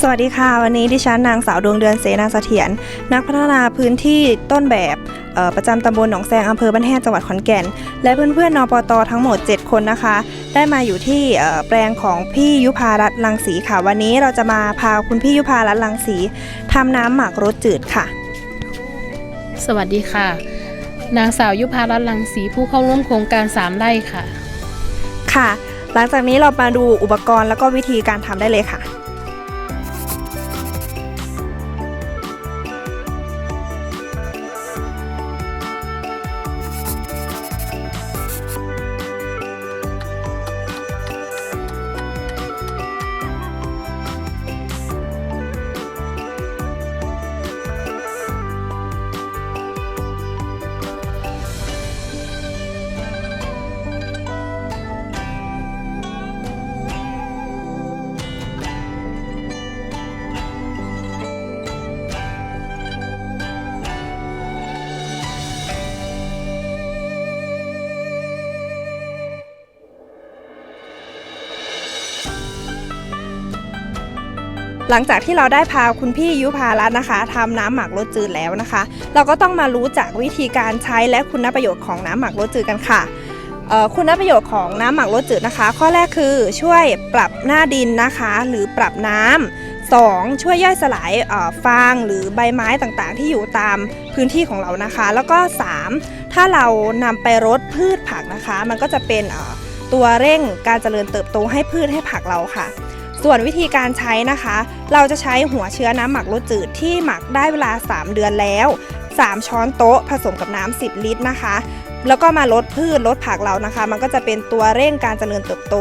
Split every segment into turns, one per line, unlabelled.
สวัสดีค่ะ วันนี้ดิฉันนางสาวดวงเดือนเสนาเสถียรนักพัฒนาพื้นที่ต้นแบบเอ่อประจำตำบลหนองแซงอำเภอบ้านแฮดจังหวัดขอนแก่น และเพื่อนๆนปตทั้งหมด 7 คนนะคะ ได้มาอยู่ที่เอ่อแปลงของพี่ยุพารัตน์ลังสีค่ะ วันนี้เราจะมาพาคุณพี่ยุพารัตน์ลังสีทำน้ำหมักรสจืดค่ะ
สวัสดีค่ะ นางสาวยุพารัตน์ลังสีผู้เข้าร่วมโครงการสามไร่ค่ะ
ค่ะ หลังจากนี้เรามาดูอุปกรณ์แล้วก็วิธีการทำได้เลยค่ะ หลังจากที่เราได้พาคุณพี่ยุพารัตน์นะคะทำน้ำหมักรสจืดแล้วนะคะ เราก็ต้องมารู้จักวิธีการใช้และคุณประโยชน์ของน้ำหมักรสจืดกันค่ะคุณประโยชน์ของน้ำหมักรสจืดนะคะ ข้อแรกคือช่วยปรับหน้าดินนะคะ หรือปรับน้ำสองช่วยย่อยสลายฟางหรือใบไม้ต่างๆ ที่อยู่ตามพื้นที่ของเรานะคะ แล้วก็สามถ้าเรานำไปรดพืชผักนะคะ มันก็จะเป็นตัวเร่งการเจริญเติบโตให้พืชให้ผักเราค่ะ ส่วนวิธีการใช้นะคะ เราจะใช้หัวเชื้อน้ำหมักรสจืดที่หมักได้เวลา 3 เดือนแล้ว 3 ช้อนโต๊ะผสมกับน้ำ10 ลิตรนะคะ แล้วก็มาลดพืชลดผักเรานะคะ มันก็จะเป็นตัวเร่งการเจริญเติบโต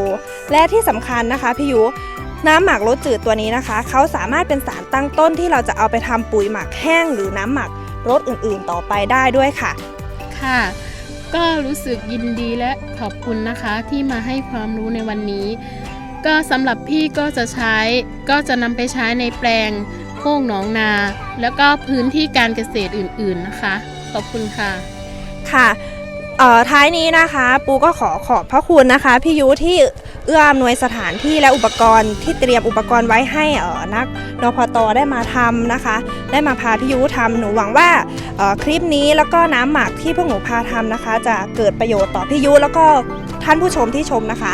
และที่สำคัญนะคะพี่ยุน้ำหมักรสจืดตัวนี้นะคะ เขาสามารถเป็นสารตั้งต้นที่เราจะเอาไปทำปุ๋ยหมักแห้ง หรือน้ำหมักรสอื่นๆ ต่อไปได้ด้วยค่ะ
ค่ะ ก็รู้สึกยินดีและขอบคุณนะคะที่มาให้ความรู้ในวันนี้ ก็สำหรับพี่ก็จะใช้ ก็จะนำไปใช้ในแปลงโค้งหนองนา แล้วก็พื้นที่การเกษตรอื่นๆนะคะ ขอบคุณค่ะ
ค่ะท้ายนี้นะคะ ปูก็ขอขอบพระคุณนะคะพี่ยุที่เอื้ออำนวยสถานที่และอุปกรณ์ที่เตรียมอุปกรณ์ไว้ให้เออนักนพตได้มาทำนะคะ ได้มาพาพี่ยุทำหนูหวังว่าคลิปนี้แล้วก็น้ำหมักที่พวกหนูพาทำนะคะ จะเกิดประโยชน์ต่อพี่ยุแล้วก็ท่านผู้ชมที่ชมนะคะ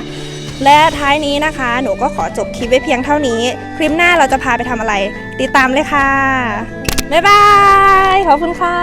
และท้ายนี้นะคะ หนูก็ขอจบคลิปไว้เพียงเท่านี้ คลิปหน้าเราจะพาไปทำอะไร ติดตามเลยค่ะ บ๊ายบาย ขอบคุณค่ะ